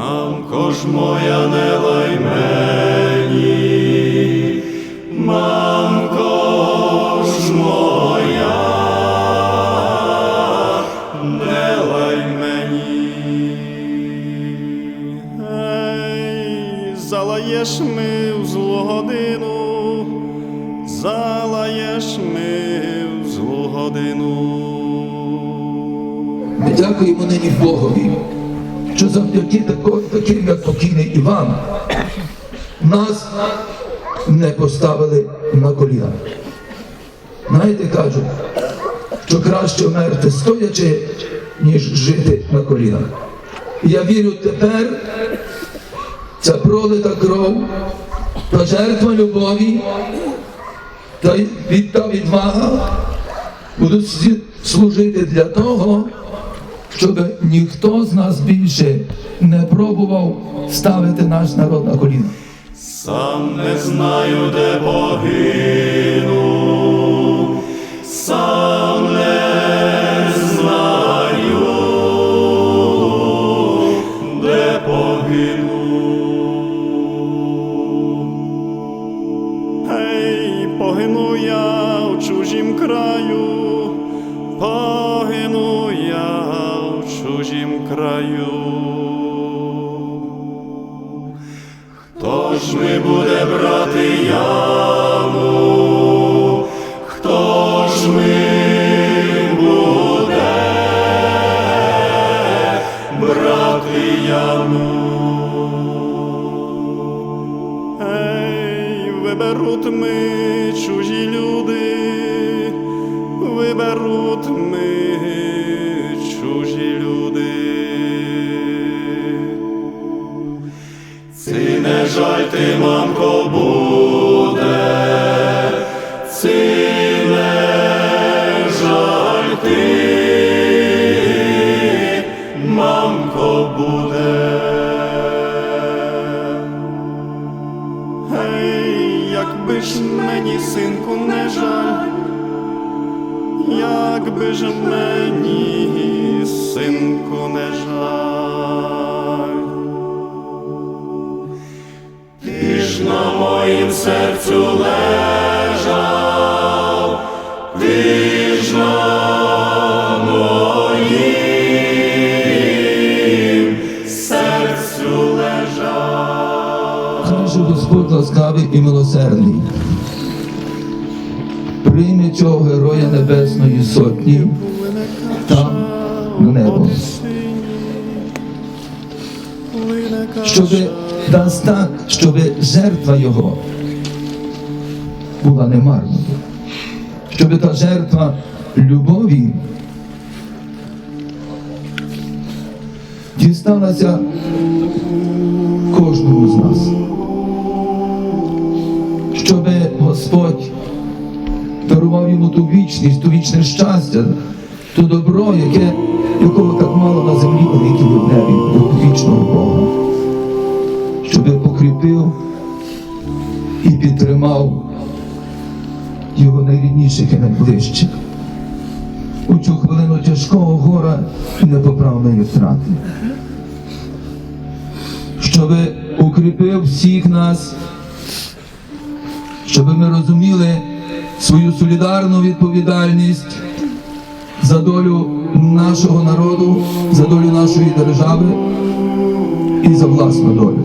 Мамко ж моя, не лай мені, мамко ж моя, не лай мені. Ей, залаєш ми в злу годину, залаєш ми в злу годину. Ми дякуємо нині Богові, що завдяки тако- таким, як покійний Іван, нас не поставили на коліна. Знаєте, кажуть, що краще вмерти стоячи, ніж жити на колінах. Я вірю тепер, ця пролита кров, та жертва любові, та й від- та відвага будуть служити для того, щоб ніхто з нас більше не пробував ставити наш народ на коліна. Сам не знаю, де погину, сам не знаю, де погину. Ей, погину я в чужім краю, в чужім краю. Хто ж ми буде брати яму? Хто ж ми буде брати яму? Виберуть ми чужі люди, виберуть ми Жаль ти, мамко, моїм серцю лежав, ти моїм серцю лежав. Хай же Господь ласкавий і милосердний. Прийме цього героя Небесної Сотні там в небо. Щоб дасть так, щоб жертва його була немарною. Щоб та жертва любові дісталася кожному з нас. Щоб Господь дарував йому ту вічність, ту вічне щастя, ту добро, яке, якого так мало на землі, великій в небі. Щоб покріпив і підтримав його найрідніших і найближчих. У цю хвилину тяжкого гора і непоправної втрати. Щоб укріпив всіх нас щоб ми розуміли свою солідарну відповідальність за долю нашого народу, за долю нашої держави і за власну долю.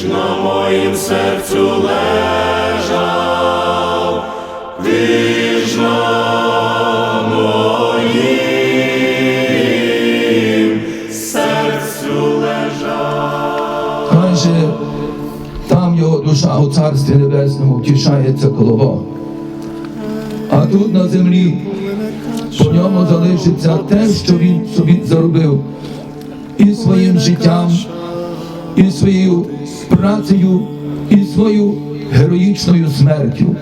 Ж на моїм серцю лежав, ти ж на моїм серцю лежав. Каже, там його душа у царстві небесному втішається коло Бога. А тут на землі по ньому залишиться те, що він собі заробив і своїм життям, і своєю працею, і свою героїчною смертю.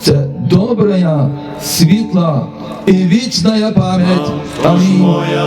Це добра, світла і вічна пам'ять. Амінь. моя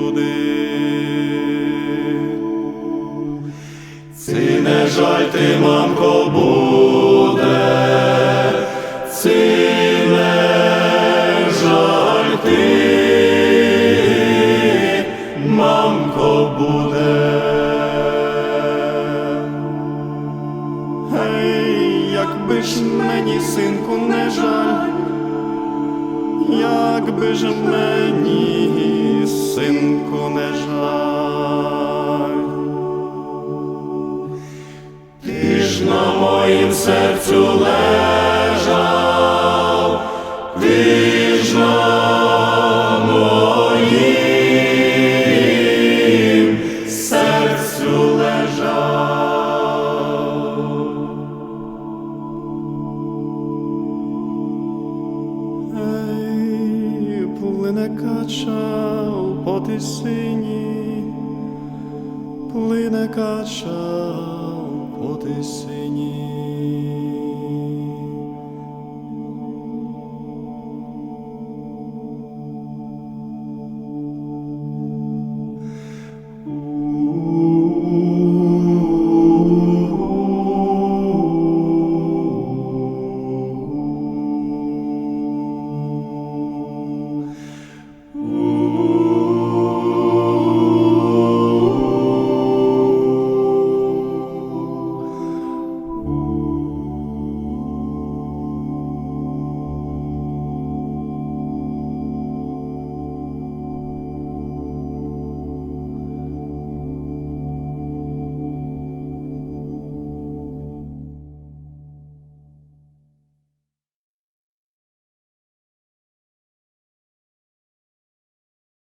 Ти, мамко, буде, На моїм серцю лежав, на моїм серцю лежав. Ей, плине кача у плине кача у потисині.